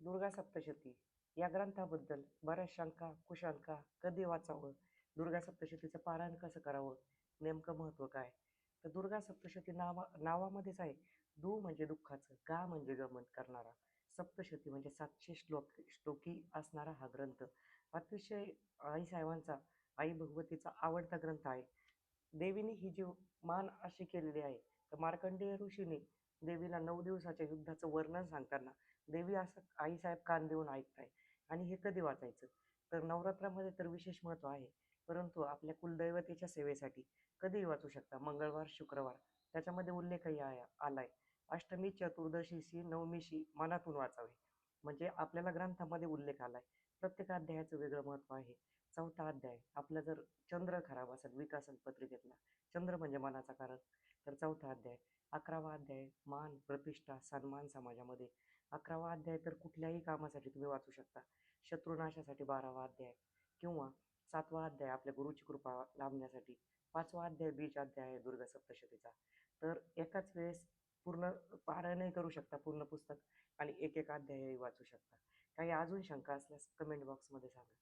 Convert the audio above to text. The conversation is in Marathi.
दुर्गा सप्तशती. या ग्रंथाबद्दल बऱ्याच शंका कुशंका कधी वाचावं? दुर्गा सप्तशतीचं पारायण कसं करावं? नेमकं महत्त्व काय? तर दुर्गा सप्तशती नावा नावामध्येच आहे. दु म्हणजे दुःखाचं गा म्हणजे गमन करणारा. सप्तशती म्हणजे सातशे श्लोक श्लोकी असणारा हा ग्रंथ. अतिशय आईसाहेबांचा आई भगवतीचा आवडता ग्रंथ आहे. देवीने ही जी मान अशी केलेली आहे तर मार्कंडेय ऋषीने देवीला नऊ दिवसाच्या युद्धाचं वर्णन सांगताना देवी असं आईसाहेब कान देऊन ऐकताय आणि हे कधी वाचायचं? तर नवरात्रामध्ये तर विशेष महत्त्व आहे. परंतु आपल्या कुलदैवतेच्या सेवेसाठी कधीही वाचू शकता. मंगळवार शुक्रवार त्याच्यामध्ये उल्लेखही आया आलाय. अष्टमी चतुर्दशीशी नवमीशी मनातून वाचावे. म्हणजे आपल्याला ग्रंथामध्ये उल्लेख आलाय. प्रत्येक अध्यायाचं वेगळं महत्त्व आहे. चौथा अध्याय आपला जर चंद्र खराब असेल विकासन पत्रिकेतला चंद्र म्हणजे मनाचा कारक तर चौथा अध्याय अकरावा अध्याय मान प्रतिष्ठा सन्मान समाजामध्ये. अकरावा अध्याय तर कुठल्याही कामासाठी तुम्ही वाचू शकता. शत्रुनाशासाठी बारावा अध्याय किंवा सातवा अध्याय आपल्या गुरुची कृपा लाभण्यासाठी. पाचवा अध्याय बीज अध्याय आहे दुर्गा सप्तशतीचा. तर एकाच वेळेस पूर्ण पारायणही करू शकता पूर्ण पुस्तक आणि एक एक अध्यायही वाचू शकता. काही अजून शंका असल्यास कमेंट बॉक्समध्ये सांगा.